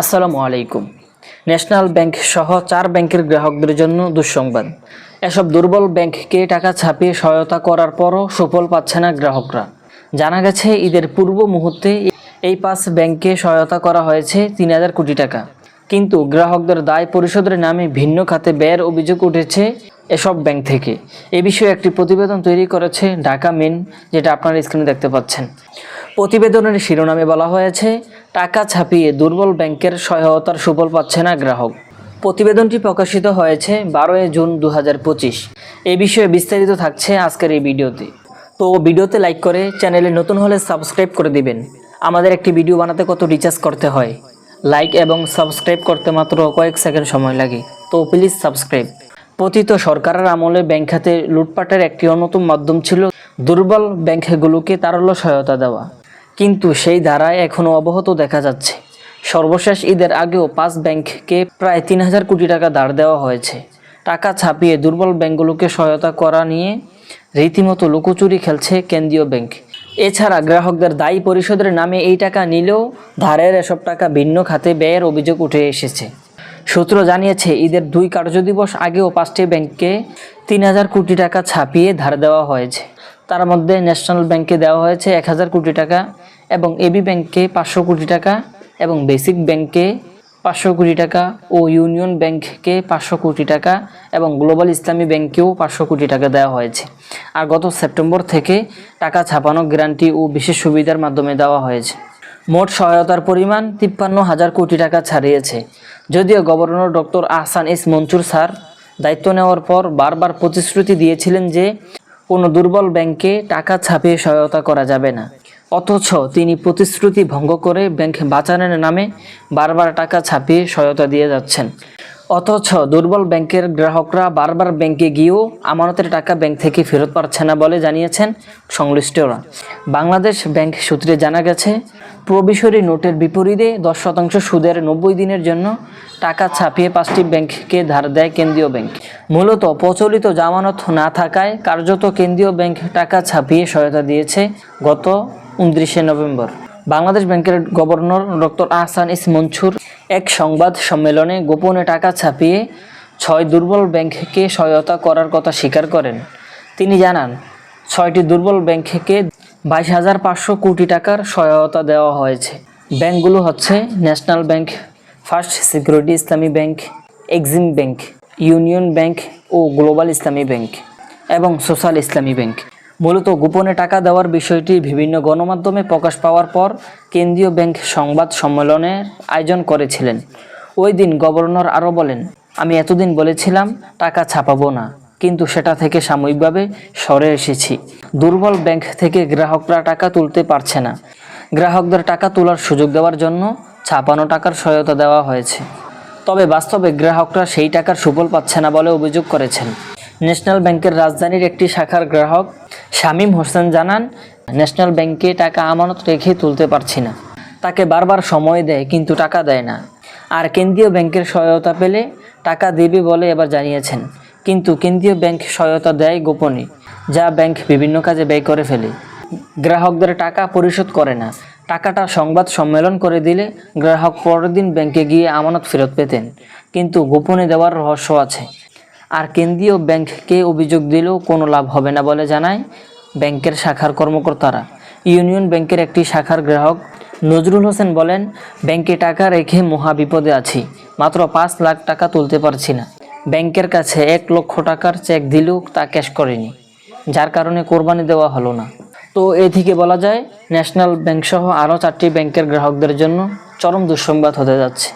আসসালামু আলাইকুম। National bank সহ চার ব্যাংকের গ্রাহকদের জন্য দুঃসংবাদ। এসব দুর্বল ব্যাংককে টাকা ছাপিয়ে সহায়তা করার পরও সুফল পাচ্ছে না গ্রাহকরা। জানা গেছে, ঈদের পূর্ব মুহূর্তে এই পাঁচ ব্যাংকে সহায়তা করা হয়েছে তিন হাজার কোটি টাকা। কিন্তু গ্রাহকদের দায় পরিশোধের নামে ভিন্ন খাতে ব্যয়ের অভিযোগ উঠেছে এসব ব্যাংক থেকে। এ বিষয়ে একটি প্রতিবেদন তৈরি করেছে ঢাকা মেন যেটা আপনারা স্ক্রিনে দেখতে পাচ্ছেন। প্রতিবেদনের শিরোনামে বলা হয়েছে, টাকা ছাপিয়ে দুর্বল ব্যাংকের সহায়তার সুফল পাচ্ছে না গ্রাহক। প্রতিবেদনটি প্রকাশিত হয়েছে বারোই জুন দু হাজার পঁচিশ। এ বিষয়ে বিস্তারিত থাকছে আজকের এই ভিডিওতে। তো ভিডিওতে লাইক করে চ্যানেলে নতুন হলে সাবস্ক্রাইব করে দিবেন। আমাদের একটি ভিডিও বানাতে কত রিচার্জ করতে হয়? লাইক এবং সাবস্ক্রাইব করতে মাত্র কয়েক সেকেন্ড সময় লাগে। তো প্লিজ সাবস্ক্রাইব। পতিত সরকারের আমলে ব্যাংক খাতে লুটপাটের একটি অন্যতম মাধ্যম ছিল দুর্বল ব্যাংকগুলোকে তারল্য সহায়তা দেওয়া। কিন্তু সেই ধারায় এখনও অবহত দেখা যাচ্ছে। সর্বশেষ ঈদের আগেও পাঁচ ব্যাংককে প্রায় তিন হাজার কোটি টাকা ধার দেওয়া হয়েছে। টাকা ছাপিয়ে দুর্বল ব্যাংকগুলোকে সহায়তা করা নিয়ে রীতিমতো লুকোচুরি খেলছে কেন্দ্রীয় ব্যাংক। এছাড়া গ্রাহকদের দায়ী পরিশোধের নামে এই টাকা নিলেও ধারের এসব টাকা ভিন্ন খাতে ব্যয়ের অভিযোগ উঠে এসেছে। সূত্র জানিয়েছে, ঈদের দুই কার্যদিবস আগেও পাঁচটি ব্যাংককে তিন হাজার কোটি টাকা ছাপিয়ে ধার দেওয়া হয়েছে। তার মধ্যে ন্যাশনাল ব্যাংকে দেওয়া হয়েছে এক হাজার কোটি টাকা এবং এবি ব্যাংকে পাঁচশো কোটি টাকা এবং বেসিক ব্যাংকে পাঁচশো কোটি টাকা ও ইউনিয়ন ব্যাংককে পাঁচশো কোটি টাকা এবং গ্লোবাল ইসলামী ব্যাংকেও পাঁচশো কোটি টাকা দেওয়া হয়েছে। আর গত সেপ্টেম্বর থেকে টাকা ছাপানো গ্যারান্টি ও বিশেষ সুবিধার মাধ্যমে দেওয়া হয়েছে। মোট সহায়তার পরিমাণ তিপ্পান্ন হাজার কোটি টাকা ছাড়িয়েছে। যদিও governor doctor Ahsan S Mansur sir দায়িত্ব নেওয়ার পর বারবার প্রতিশ্রুতি দিয়েছিলেন যে কোনো দুর্বল ব্যাংকে টাকা ছাপিয়ে সহায়তা করা যাবে না। অথচ তিনি প্রতিশ্রুতি ভঙ্গ করে ব্যাংক বাঁচানোর নামে বারবার টাকা ছাপিয়ে সহায়তা দিয়ে যাচ্ছেন। অথচ দুর্বল ব্যাংকের গ্রাহকরা বারবার ব্যাংকে গিয়েও আমানতের টাকা ব্যাংক থেকে ফেরত পাচ্ছে না বলে জানিয়েছেন সংশ্লিষ্টরা। বাংলাদেশ ব্যাংক সূত্রে জানা গেছে প্রবিশরী নোটের বিপরীতে দশ শতাংশ সুদের নব্বই দিনের জন্য টাকা ছাপিয়ে পাঁচটি ব্যাংককে ধার দেয় কেন্দ্রীয় ব্যাংক। মূলত প্রচলিত জামানত না থাকায় কার্যত কেন্দ্রীয় ব্যাংক টাকা ছাপিয়ে সহায়তা দিয়েছে গত উনত্রিশে নভেম্বর। বাংলাদেশ ব্যাংকের governor doctor Ahsan S Mansur এক সংবাদ সম্মেলনে গোপনে টাকা ছাপিয়ে ছয় দুর্বল ব্যাংককে সহায়তা করার কথা স্বীকার করেন। তিনি জানান, ছয়টি দুর্বল ব্যাংককে বাইশ হাজার পাঁচশো কোটি টাকার সহায়তা দেওয়া হয়েছে। ব্যাংকগুলো হচ্ছে national bank, first security Islami bank, EXIM bank, union bank ও গ্লোবাল ইসলামী ব্যাংক এবং সোশ্যাল ইসলামী ব্যাংক। মূলত গোপনে টাকা দেওয়ার বিষয়টি বিভিন্ন গণমাধ্যমে প্রকাশ পাওয়ার পর কেন্দ্রীয় ব্যাংক সংবাদ সম্মেলনের আয়োজন করেছিলেন। ওই দিন গভর্নর আরও বলেন, আমি এতদিন বলেছিলাম, টাকা ছাপাবো না। কিন্তু সেটা থেকে সাময়িকভাবে সরে এসেছি। দুর্বল ব্যাংক থেকে গ্রাহকরা টাকা তুলতে পারছে না। গ্রাহকদের টাকা তোলার সুযোগ দেওয়ার জন্য ছাপানো টাকার সহায়তা দেওয়া হয়েছে। তবে বাস্তবে গ্রাহকরা সেই টাকার সুফল পাচ্ছে না বলে অভিযোগ করেছেন। ন্যাশনাল ব্যাংকের রাজধানীর একটি শাখার গ্রাহক শামীম হোসেন জানান, ন্যাশনাল ব্যাংকে টাকা আমানত রেখে তুলতে পারছি না। তাকে বারবার সময় দেয় কিন্তু টাকা দেয় না। আর কেন্দ্রীয় ব্যাংকের সহায়তা পেলে টাকা দেবে বলে এবার জানিয়েছেন। কিন্তু কেন্দ্রীয় ব্যাংক সহায়তা দেয় গোপনে, যা ব্যাংক বিভিন্ন কাজে ব্যয় করে ফেলে। গ্রাহকদের টাকা পরিশোধ করে না। টাকাটা সংবাদ সম্মেলন করে দিলে গ্রাহক পরের দিন ব্যাংকে গিয়ে আমানত ফেরত পেতেন, কিন্তু গোপনে দেওয়ার রহস্য আছে। আর কেন্দ্রীয় ব্যাংককে অভিযোগ দিলেও কোনো লাভ হবে না বলে জানায় ব্যাংকের শাখার কর্মকর্তারা। ইউনিয়ন ব্যাংকের একটি শাখার গ্রাহক নজরুল হোসেন বলেন, ব্যাংকে টাকা রেখে মহা বিপদে আছি, মাত্র পাঁচ লাখ টাকা তুলতে পারছি না। ব্যাংকের কাছে এক লক্ষ টাকার চেক দিলেও তা ক্যাশ করেনি, যার কারণে কোরবানি দেওয়া হলো না। তো এ থেকে বলা যায়, ন্যাশনাল ব্যাংক সহ আরও চারটি ব্যাংকের গ্রাহকদের জন্য চরম দুঃসংবাদ হতে যাচ্ছে।